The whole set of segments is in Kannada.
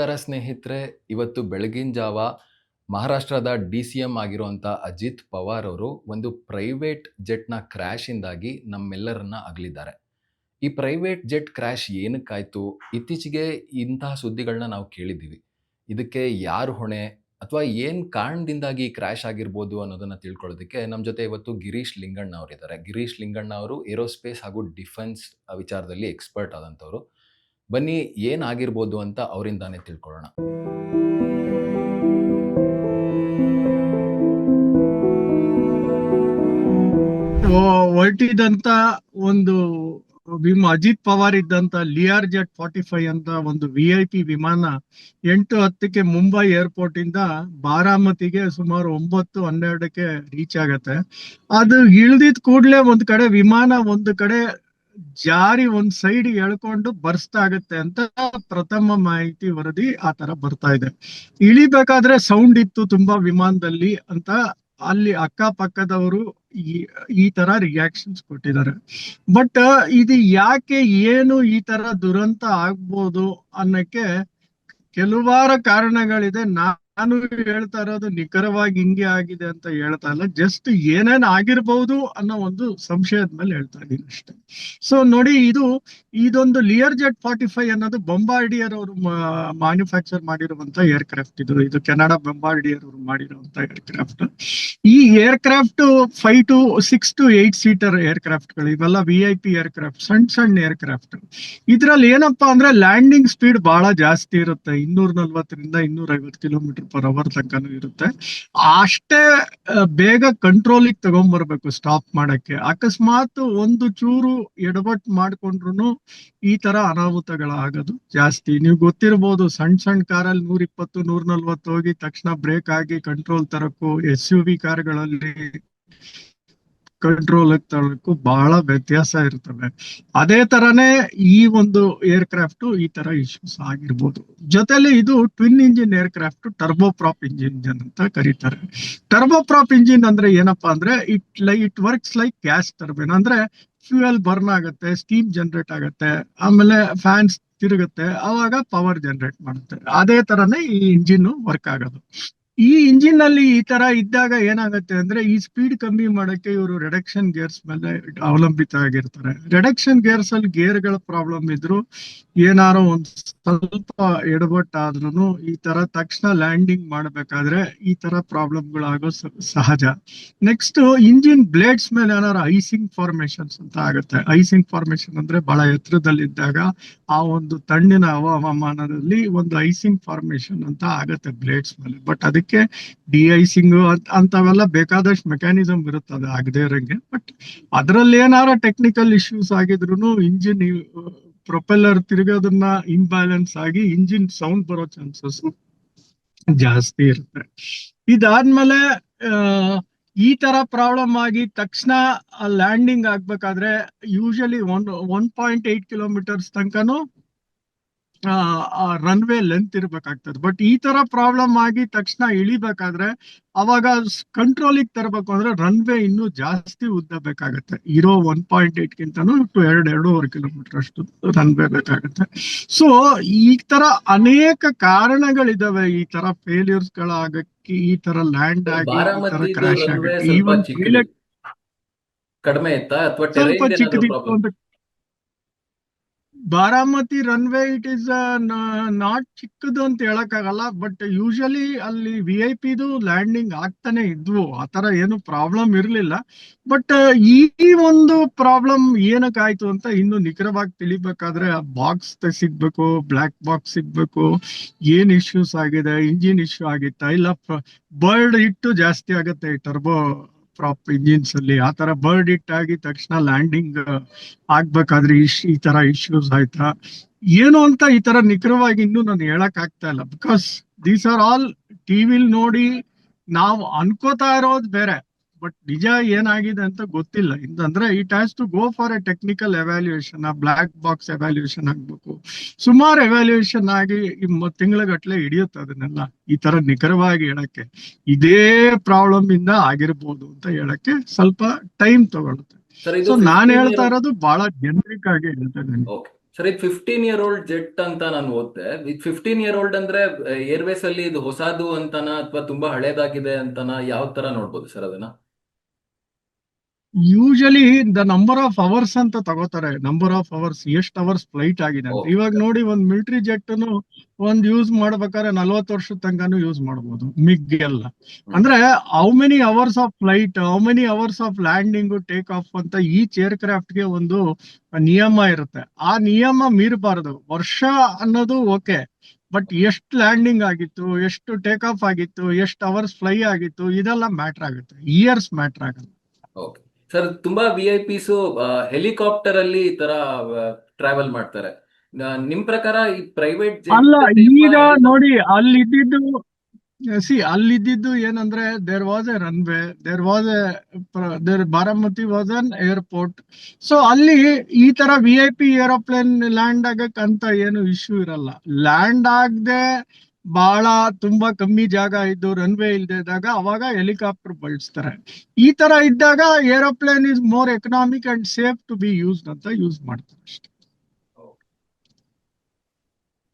ನಮಸ್ಕಾರ ಸ್ನೇಹಿತರೆ, ಇವತ್ತು ಬೆಳಗಿನ ಜಾವ ಮಹಾರಾಷ್ಟ್ರದ ಡಿ ಸಿ ಎಂ ಆಗಿರುವಂಥ ಅಜಿತ್ ಪವಾರ್ ಅವರು ಒಂದು ಪ್ರೈವೇಟ್ ಜೆಟ್ನ ಕ್ರ್ಯಾಶಿಂದಾಗಿ ನಮ್ಮೆಲ್ಲರನ್ನ ಅಗಲಿದ್ದಾರೆ. ಈ ಪ್ರೈವೇಟ್ ಜೆಟ್ ಕ್ರ್ಯಾಶ್ ಏನಕ್ಕಾಯಿತು? ಇತ್ತೀಚೆಗೆ ಇಂತಹ ಸುದ್ದಿಗಳನ್ನ ನಾವು ಕೇಳಿದ್ದೀವಿ. ಇದಕ್ಕೆ ಯಾರು ಹೊಣೆ? ಅಥವಾ ಏನು ಕಾರಣದಿಂದಾಗಿ ಕ್ರ್ಯಾಶ್ ಆಗಿರ್ಬೋದು ಅನ್ನೋದನ್ನ ತಿಳ್ಕೊಳ್ಳೋದಕ್ಕೆ ನಮ್ಮ ಜೊತೆ ಇವತ್ತು ಗಿರೀಶ್ ಲಿಂಗಣ್ಣ ಅವರಿದ್ದಾರೆ ಗಿರೀಶ್ ಲಿಂಗಣ್ಣ ಅವರು ಏರೋಸ್ಪೇಸ್ ಹಾಗೂ ಡಿಫೆನ್ಸ್ ವಿಚಾರದಲ್ಲಿ ಎಕ್ಸ್ಪರ್ಟ್ ಆದಂಥವ್ರು. ಬನ್ನಿ ಏನಾಗಿರ್ಬೋದು ಅಂತ ಅವರಿಂದಾನೇ ತಿಳ್ಕೊಳ್ಳೋಣ. ಹೊರಟಿದಂತ ಒಂದು ವಿಮ, ಅಜಿತ್ ಪವಾರ್ ಇದ್ದಂತ ಲಿಯರ್ ಜೆಟ್ ಫಾರ್ಟಿ ಫೈವ್ ಅಂತ ಒಂದು ವಿ ಐ ಪಿ ವಿಮಾನ ಎಂಟು ಹತ್ತಕ್ಕೆ ಮುಂಬೈ ಏರ್ಪೋರ್ಟ್ ಇಂದ ಬಾರಾಮತಿಗೆ ಸುಮಾರು ಒಂಬತ್ತು ಹನ್ನೆರಡಕ್ಕೆ ರೀಚ್ ಆಗತ್ತೆ. ಅದು ಇಳ್ದಿದ್ ಕೂಡ್ಲೆ ಒಂದ್ ಕಡೆ ವಿಮಾನ ಒಂದು ಕಡೆ ಜಾರಿ ಒಂದ್ ಸೈಡ್ ಎಳ್ಕೊಂಡು ಬರ್ಸ್ತಾ ಆಗತ್ತೆ ಅಂತ ಪ್ರಥಮ ಮಾಹಿತಿ ವರದಿ ಆ ತರ ಬರ್ತಾ ಇದೆ. ಇಳಿಬೇಕಾದ್ರೆ ಸೌಂಡ್ ಇತ್ತು ತುಂಬಾ ವಿಮಾನದಲ್ಲಿ ಅಂತ ಅಲ್ಲಿ ಅಕ್ಕಪಕ್ಕದವರು ಈ ಈ ತರ ರಿಯಾಕ್ಷನ್ಸ್ ಕೊಟ್ಟಿದ್ದಾರೆ. ಬಟ್ ಇದು ಯಾಕೆ, ಏನು ಈ ತರ ದುರಂತ ಆಗ್ಬೋದು ಅನ್ನಕ್ಕೆ ಕೆಲವಾರು ಕಾರಣಗಳಿದೆ. ನಾನು ಹೇಳ್ತಾ ಇರೋದು ನಿಖರವಾಗಿ ಹಿಂಗೆ ಆಗಿದೆ ಅಂತ ಹೇಳ್ತಾ ಇಲ್ಲ. ಜಸ್ಟ್ ಏನೇನ್ ಆಗಿರ್ಬಹುದು ಅನ್ನೋ ಒಂದು ಸಂಶಯದ ಮೇಲೆ ಹೇಳ್ತಾ ಇದ್ದೀನಿ ಅಷ್ಟೇ. ಸೊ ನೋಡಿ, ಇದು, ಇದೊಂದು ಲಿಯರ್ ಜೆಟ್ ಫಾರ್ಟಿ ಫೈವ್ ಅನ್ನೋದು ಬೊಂಬಾರ್ಡಿಯರ್ ಅವರು ಮ್ಯಾನುಫ್ಯಾಕ್ಚರ್ ಮಾಡಿರುವಂತ ಏರ್ಕ್ರಾಫ್ಟ್ ಇದು. ಇದು ಕೆನಡಾ ಬೊಂಬಾರ್ಡಿಯರ್ ಅವರು ಮಾಡಿರುವಂತ ಏರ್ಕ್ರಾಫ್ಟ್ ಈ aircraft five to six to eight seater ಏರ್ಕ್ರಾಫ್ಟ್ಗಳು, ಇವೆಲ್ಲ ವಿ ಐ ಪಿ ಏರ್ಕ್ರಾಫ್ಟ್ ಸಣ್ಣ ಸಣ್ಣ ಏರ್ಕ್ರಾಫ್ಟ್ ಇದ್ರಲ್ಲಿ ಏನಪ್ಪಾ ಅಂದ್ರೆ ಲ್ಯಾಂಡಿಂಗ್ ಸ್ಪೀಡ್ ಬಹಳ ಜಾಸ್ತಿ ಇರುತ್ತೆ. ಇನ್ನೂರ ನಲ್ವತ್ತರಿಂದ ಇನ್ನೂರ ಐವತ್ತು ಕಿಲೋಮೀಟರ್ ಪರ್ ಇರುತ್ತೆ. ಅಷ್ಟೇ ಬೇಗ ಕಂಟ್ರೋಲಿಗೆ ತಗೊಂಡ್ಬರ್ಬೇಕು ಸ್ಟಾಪ್ ಮಾಡಕ್ಕೆ. ಅಕಸ್ಮಾತ್ ಒಂದು ಚೂರು ಎಡವಟ್ ಮಾಡ್ಕೊಂಡ್ರು ಈ ತರ ಅನಾಹುತಗಳಾಗೋದು ಜಾಸ್ತಿ. ನೀವು ಗೊತ್ತಿರ್ಬೋದು ಸಣ್ಣ ಸಣ್ಣ ಕಾರಲ್ಲಿ ನೂರ ಇಪ್ಪತ್ತು ನೂರ ನಲ್ವತ್ತು ಹೋಗಿ ತಕ್ಷಣ ಬ್ರೇಕ್ ಆಗಿ ಕಂಟ್ರೋಲ್ ತರಕ್ಕೂ ಎಸ್ ಯು ವಿ ಕಾರ್ಗಳಲ್ಲಿ ಕಂಟ್ರೋಲ್ ತರಕ್ಕೂ ಬಹಳ ವ್ಯತ್ಯಾಸ ಇರ್ತವೆ ಅದೇ ತರನೇ ಈ ಒಂದು ಏರ್ ಕ್ರಾಫ್ಟ್ ಈ ತರ ಇಶ್ಯೂಸ್ ಆಗಿರ್ಬೋದು. ಜೊತೆಲಿ ಇದು twin engine aircraft turbo prop engine ಅಂತ ಕರೀತಾರೆ. ಟರ್ಬೋ ಪ್ರಾಪ್ ಇಂಜಿನ್ ಅಂದ್ರೆ ಏನಪ್ಪಾ ಅಂದ್ರೆ it lie it works like gas turbine ಅಂದ್ರೆ ಫ್ಯೂಯಲ್ ಬರ್ನ್ ಆಗುತ್ತೆ ಸ್ಟೀಮ್ ಜನರೇಟ್ ಆಗುತ್ತೆ, ಆಮೇಲೆ ಫ್ಯಾನ್ಸ್ ತಿರುಗುತ್ತೆ ಅವಾಗ ಪವರ್ ಜನರೇಟ್ ಮಾಡುತ್ತೆ. ಅದೇ ತರನೇ ಈ ಇಂಜಿನ್ ವರ್ಕ್ ಆಗೋದು. ಈ ಇಂಜಿನ್ನಲ್ಲಿ ಈ ತರ ಇದ್ದಾಗ ಏನಾಗುತ್ತೆ ಅಂದ್ರೆ ಈ ಸ್ಪೀಡ್ ಕಮ್ಮಿ ಮಾಡಕ್ಕೆ ಇವರು ರಿಡಕ್ಷನ್ ಗೇರ್ಸ್ ಮೇಲೆ ಅವಲಂಬಿತ ಆಗಿರ್ತಾರೆ. ರಿಡಕ್ಷನ್ ಗೇರ್ಸ್ ಅಲ್ಲಿ ಗೇರ್ಗಳ ಪ್ರಾಬ್ಲಮ್ ಇದ್ರು ಏನಾರೋ ಒಂದ್ ಸ್ವಲ್ಪ ಎಡವಟ್ಟಾದ್ರೂ ಈ ತರ ತಕ್ಷಣ ಲ್ಯಾಂಡಿಂಗ್ ಮಾಡ್ಬೇಕಾದ್ರೆ ಈ ತರ ಪ್ರಾಬ್ಲಮ್ ಗಳಾಗೋ ಸ- ಸಹಜ. ನೆಕ್ಸ್ಟ್ ಇಂಜಿನ್ ಬ್ಲೇಡ್ಸ್ ಮೇಲೆ ಏನಾರು ಐಸಿಂಗ್ ಫಾರ್ಮೇಶನ್ಸ್ ಅಂತ ಆಗುತ್ತೆ. ಐಸಿಂಗ್ ಫಾರ್ಮೇಶನ್ ಅಂದ್ರೆ ಬಹಳ ಎತ್ತರದಲ್ಲಿದ್ದಾಗ ಆ ಒಂದು ತಣ್ಣಿನ ಹವಾಮಾನದಲ್ಲಿ ಒಂದು ಐಸಿಂಗ್ ಫಾರ್ಮೇಶನ್ ಅಂತ ಆಗುತ್ತೆ ಬ್ಲೇಡ್ಸ್ ಮೇಲೆ. ಬಟ್ ಅದಕ್ಕೆ ಡಿ ಐಸಿಂಗ್ ಅಂತವೆಲ್ಲ ಬೇಕಾದಷ್ಟು ಮೆಕ್ಯಾನಿಸಮ್ ಇರುತ್ತೆ, ಅದು ಆಗದೆ ಇರಂಗೆ. ಬಟ್ ಅದ್ರಲ್ಲಿ ಏನಾರ ಟೆಕ್ನಿಕಲ್ ಇಶ್ಯೂಸ್ ಆಗಿದ್ರು ಇಂಜಿನ್ ಪ್ರೊಪೆಲ್ಲರ್ ತಿರುಗೋದನ್ನ ಇಂಬ್ಯಾಲೆನ್ಸ್ ಆಗಿ ಇಂಜಿನ್ ಸೌಂಡ್ ಬರೋ ಚಾನ್ಸಸ್ ಜಾಸ್ತಿ ಇರುತ್ತೆ. ಇದಾದ್ಮೇಲೆ ಈ ತರ ಪ್ರಾಬ್ಲಮ್ ಆಗಿ ತಕ್ಷಣ ಲ್ಯಾಂಡಿಂಗ್ ಆಗ್ಬೇಕಾದ್ರೆ usually one one point eight kilometres ತನಕನು runway length ಇರ್ಬೇಕಾಗ್ತದೆ. ಬಟ್ ಈ ತರ ಪ್ರಾಬ್ಲಮ್ ಆಗಿ ತಕ್ಷಣ ಇಳಿಬೇಕಾದ್ರೆ ಅವಾಗ ಕಂಟ್ರೋಲಿಗೆ ತರಬೇಕು ಅಂದ್ರೆ ರನ್ವೇ ಇನ್ನೂ ಜಾಸ್ತಿ ಉದ್ದ ಬೇಕಾಗತ್ತೆ. ಇರೋ ಒನ್ ಪಾಯಿಂಟ್ ಏಟ್ ಗಿಂತನೂ ಟು ಎರಡು ಎರಡೂವರೆ ಕಿಲೋಮೀಟರ್ ಅಷ್ಟು ರನ್ವೇ ಬೇಕಾಗತ್ತೆ. ಸೊ ಈ ತರ ಅನೇಕ ಕಾರಣಗಳಿದಾವೆ ಈ ತರ ಫೇಲ್ಯೂರ್ಸ್ ಗಳಾಗಕ್ಕೆ ಈ ತರ ಲ್ಯಾಂಡ್ ಆಗಿ ಈ ತರ ಕ್ರಾಶ್ ಆಗುತ್ತೆ ಈವನ್. ಕಡಿಮೆ ಇತ್ತಾ? ಅಥವಾ ಸ್ವಲ್ಪ ಟೆರೈನ್ ಚಿಕ್ಕದಿತ್ತು ಪ್ರಾಬ್ಲಮ್ ಅಂತ Baramati runway it is not ಚಿಕ್ಕದು ಅಂತ ಹೇಳಕ್ಕಾಗಲ್ಲ ಬಟ್ ಯೂಶಲಿ ಅಲ್ಲಿ ವಿ ಐ ಪಿದು ಲ್ಯಾಂಡಿಂಗ್ ಆಗ್ತಾನೆ ಇದ್ವು. ಆತರ ಏನು ಪ್ರಾಬ್ಲಮ್ ಇರ್ಲಿಲ್ಲ. ಬಟ್ ಈ ಒಂದು ಪ್ರಾಬ್ಲಮ್ ಏನಕ್ಕಾಯ್ತು ಅಂತ ಇನ್ನು ನಿಖರವಾಗಿ ತಿಳಿಬೇಕಾದ್ರೆ ಬಾಕ್ಸ್ ಸಿಗ್ಬೇಕು ಬ್ಲಾಕ್ ಬಾಕ್ಸ್ ಸಿಗ್ಬೇಕು, ಏನ್ ಇಶ್ಯೂಸ್ ಆಗಿದೆ ಇಂಜಿನ್ ಇಶ್ಯೂ ಆಗಿತ್ತಾ, ಇಲ್ಲ ಬರ್ಡ್ ಇಟ್ಟು ಜಾಸ್ತಿ ಆಗುತ್ತೆ ಟರ್ಬೋ ಪ್ರಾಪ್ ಇಂಜಿನ್ಸ್ ಅಲ್ಲಿ, ಆ ತರ ಬರ್ಡ್ ಇಟ್ ಆಗಿ ತಕ್ಷಣ ಲ್ಯಾಂಡಿಂಗ್ ಆಗ್ಬೇಕಾದ್ರೆ ಇಶ್, ಈ ತರ ಇಶ್ಯೂಸ್ ಆಯ್ತಾ? ಏನು ಅಂತ ಈ ತರ ನಿಖರವಾಗಿ ಇನ್ನೂ ನಾನು ಹೇಳಕ್ ಆಗ್ತಾ ಇಲ್ಲ. ಬಿಕಾಸ್ ದೀಸ್ ಆರ್ ಆಲ್ ಟಿವಿಲ್ ನೋಡಿ ನಾವು ಅನ್ಕೋತಾ ಇರೋದು ಬೇರೆ. ಬಟ್ ನಿಜ ಏನಾಗಿದೆ ಅಂತ ಗೊತ್ತಿಲ್ಲ. ಇಂದಂದ್ರೆ it has to go for a technical evaluation ಆ ಬ್ಲಾಕ್ ಬಾಕ್ಸ್ ಎವ್ಯಾಲ್ಯೂಯೇಷನ್ ಆಗ್ಬೇಕು. ಸುಮಾರು ಎವ್ಯಾಲ್ಯೂಯೇಷನ್ ಆಗಿ ತಿಂಗಳಗಟ್ಲೆ ಹಿಡಿಯುತ್ತೆ ಅದನ್ನೆಲ್ಲ. ಈ ತರ ನಿಖರವಾಗಿ ಹೇಳಕ್ಕೆ. ಇದೇ ಪ್ರಾಬ್ಲಮ್ ಇಂದ ಆಗಿರ್ಬೋದು ಅಂತ ಹೇಳಕ್ಕೆ ಸ್ವಲ್ಪ ಟೈಮ್ ತಗೊಳುತ್ತೆ. ಸರ್ ಸೊ ನಾನ್ ಹೇಳ್ತಾ ಇರೋದು ಬಹಳ ಜನರಿಕ್ ಆಗಿ ಹೇಳ್ತೇನೆ ಸರ್ ಇದು ಫಿಫ್ಟೀನ್ ಇಯರ್ ಓಲ್ಡ್ ಜೆಟ್ ಅಂತ ನಾನು ಓದ್ತೆ ಇದು ಫಿಫ್ಟೀನ್ ಇಯರ್ ಓಲ್ಡ್ ಅಂದ್ರೆ ಏರ್ವೇಸ್ ಅಲ್ಲಿ ಇದು ಹೊಸದು ಅಂತನಾ ಅಥವಾ ತುಂಬಾ ಹಳೇದಾಗಿದೆ ಅಂತನಾ ಯಾವ ತರ ನೋಡ್ಬೋದು ಸರ್ ಅದನ್ನ? Usually the number of hours ಅಂತ ತಗೋತಾರೆ. ನಂಬರ್ ಆಫ್ ಅವರ್ಸ್ ಎಷ್ಟು ಅವರ್ಸ್ ಫ್ಲೈಟ್ ಆಗಿದೆ ಅಂತ. ಇವಾಗ ನೋಡಿ ಒಂದ್ ಮಿಲಿಟರಿ ಜೆಟ್ ಒಂದ್ ಯೂಸ್ ಮಾಡ್ಬೇಕಾದ್ರೆ ನಲ್ವತ್ತು ವರ್ಷ ತನಕನು ಯೂಸ್ ಮಾಡಬಹುದು ಮಿಗ್ ಎಲ್ಲ. ಅಂದ್ರೆ how many hours of flight how many hours of landing take off ಅಂತ ಈ ಚೇರ್ ಕ್ರಾಫ್ಟ್ಗೆ ಒಂದು ನಿಯಮ ಇರುತ್ತೆ. ಆ ನಿಯಮ ಮೀರಬಾರದು. ವರ್ಷ ಅನ್ನೋದು ಓಕೆ ಬಟ್ ಎಷ್ಟು ಲ್ಯಾಂಡಿಂಗ್ ಆಗಿತ್ತು ಎಷ್ಟು ಟೇಕ್ ಆಫ್ ಆಗಿತ್ತು ಎಷ್ಟು ಅವರ್ಸ್ ಫ್ಲೈ ಆಗಿತ್ತು ಇದೆಲ್ಲ ಮ್ಯಾಟರ್ ಆಗುತ್ತೆ. ಇಯರ್ಸ್ ಮ್ಯಾಟರ್ ಆಗಲ್ಲ. ಓಕೆ ಸರ್ ತುಂಬಾ ವಿ ಐ ಪಿಸು ಹೆಲಿಕಾಪ್ಟರ್ ಅಲ್ಲಿ ಈ ತರ ಟ್ರಾವೆಲ್ ಮಾಡ್ತಾರೆ. ನಿಮ್ ಪ್ರಕಾರ ಈ ಪ್ರೈವೇಟ್ ಅಲ್ಲ ಈಗ ನೋಡಿ ಅಲ್ಲಿದ್ದು ಸಿ ಇದ್ದಿದ್ದು ಏನಂದ್ರೆ there was a runway there was a there Baramati was an airport so ಅಲ್ಲಿ ಈ ತರ V I P aeroplane land ಆಗಕ್ಕಂತ ಏನು ಇಶ್ಯೂ ಇರಲ್ಲ. ಲ್ಯಾಂಡ್ ಆಗದೆ ಬಹಳ ತುಂಬಾ ಕಮ್ಮಿ ಜಾಗ ಇದ್ದು ರನ್ವೇ ಇಲ್ದೆ ಇದ್ದಾಗ ಅವಾಗ ಹೆಲಿಕಾಪ್ಟರ್ ಬಳಸ್ತಾರೆ. ಈ ತರ ಇದ್ದಾಗ aeroplane is more economic and safe to be used ಅಂತ ಯೂಸ್ ಮಾಡ್ತಾರೆ ಅಷ್ಟೇ.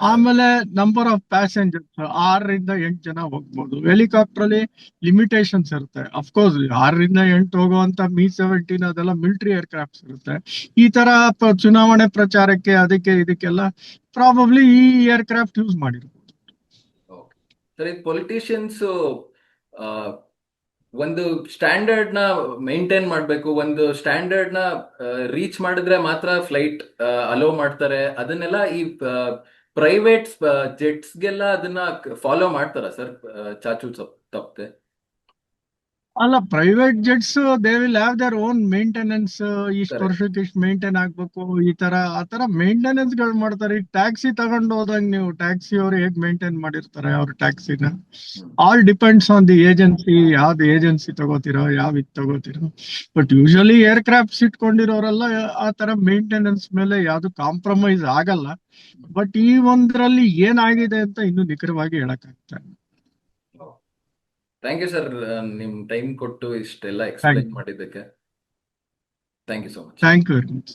ಆಮೇಲೆ ನಂಬರ್ ಆಫ್ ಪ್ಯಾಸೆಂಜರ್ಸ್ ಆರರಿಂದ ಎಂಟು ಜನ ಹೋಗ್ಬೋದು. ಹೆಲಿಕಾಪ್ಟರ್ ಅಲ್ಲಿ ಲಿಮಿಟೇಷನ್ಸ್ ಇರುತ್ತೆ. ಅಫ್ಕೋರ್ಸ್ ಆರರಿಂದ ಎಂಟು ಹೋಗುವಂತ ಮಿ ಸೆವೆಂಟೀನ್ ಅದೆಲ್ಲ ಮಿಲಿಟರಿ ಏರ್ಕ್ರಾಫ್ಟ್ಸ್ ಇರುತ್ತೆ. ಈ ತರ ಚುನಾವಣೆ ಪ್ರಚಾರಕ್ಕೆ ಅದಕ್ಕೆ ಇದಕ್ಕೆಲ್ಲ ಪ್ರಾಬಬ್ಲಿ ಈ ಏರ್ಕ್ರಾಫ್ಟ್ ಯೂಸ್ ಮಾಡಿರ್ಬೋದು. ಸರ್ ಇದು ಪೊಲಿಟಿಷಿಯನ್ಸ್ ಒಂದು ಸ್ಟ್ಯಾಂಡರ್ಡ್ನ ಮೇಂಟೈನ್ ಮಾಡಬೇಕು, ಒಂದು ಸ್ಟ್ಯಾಂಡರ್ಡ್ನ ರೀಚ್ ಮಾಡಿದ್ರೆ ಮಾತ್ರ ಫ್ಲೈಟ್ ಅಲೋ ಮಾಡ್ತಾರೆ. ಅದನ್ನೆಲ್ಲ ಈ ಪ್ರೈವೇಟ್ ಜೆಟ್ಸ್ಗೆಲ್ಲ ಅದನ್ನ ಫಾಲೋ ಮಾಡ್ತಾರ ಸರ್ ಚಾಚು ತಪ್ಪ ತಪ್ಪದೆ ಅಲ್ಲ private jets they will have their own maintenance ಇಷ್ಟು. ವರ್ಷಕ್ಕೆ ಇಷ್ಟು ಮೇಂಟೈನ್ ಆಗ್ಬೇಕು ಈ ತರ ಆ ತರ ಮೇಂಟೆನೆನ್ಸ್ಗಳು ಮಾಡ್ತಾರೆ. ಈಗ ಟ್ಯಾಕ್ಸಿ ತಗೊಂಡು ಹೋದಂಗ್ ನೀವು ಟ್ಯಾಕ್ಸಿ ಅವ್ರು ಹೇಗ್ ಮೇಂಟೈನ್ ಮಾಡಿರ್ತಾರೆ ಅವ್ರ ಟ್ಯಾಕ್ಸಿನ all depends on the agency ಯಾವ್ದು ಏಜೆನ್ಸಿ ತಗೋತಿರೋ ಯಾವ ಇದು ತಗೋತಿರೋ. ಬಟ್ ಯೂಶಲಿ ಏರ್ ಕ್ರಾಫ್ಟ್ಸ್ ಇಟ್ಕೊಂಡಿರೋರೆಲ್ಲ ಆ ತರ ಮೇಂಟೆನೆನ್ಸ್ ಮೇಲೆ ಯಾವ್ದು ಕಾಂಪ್ರಮೈಸ್ ಆಗಲ್ಲ. ಬಟ್ ಈ ಒಂದ್ರಲ್ಲಿ ಏನಾಗಿದೆ ಅಂತ ಇನ್ನು ನಿಖರವಾಗಿ ಹೇಳಕ್ ಆಗ್ತಾ ಇಲ್ಲ. ಥ್ಯಾಂಕ್ ಯು ಸರ್ ನಿಮ್ ಟೈಮ್ ಕೊಟ್ಟು ಇಷ್ಟೆಲ್ಲ ಎಕ್ಸ್ಪ್ಲೈನ್. ಮಾಡಿದ್ದಕ್ಕೆ. Thank you so much thank you very much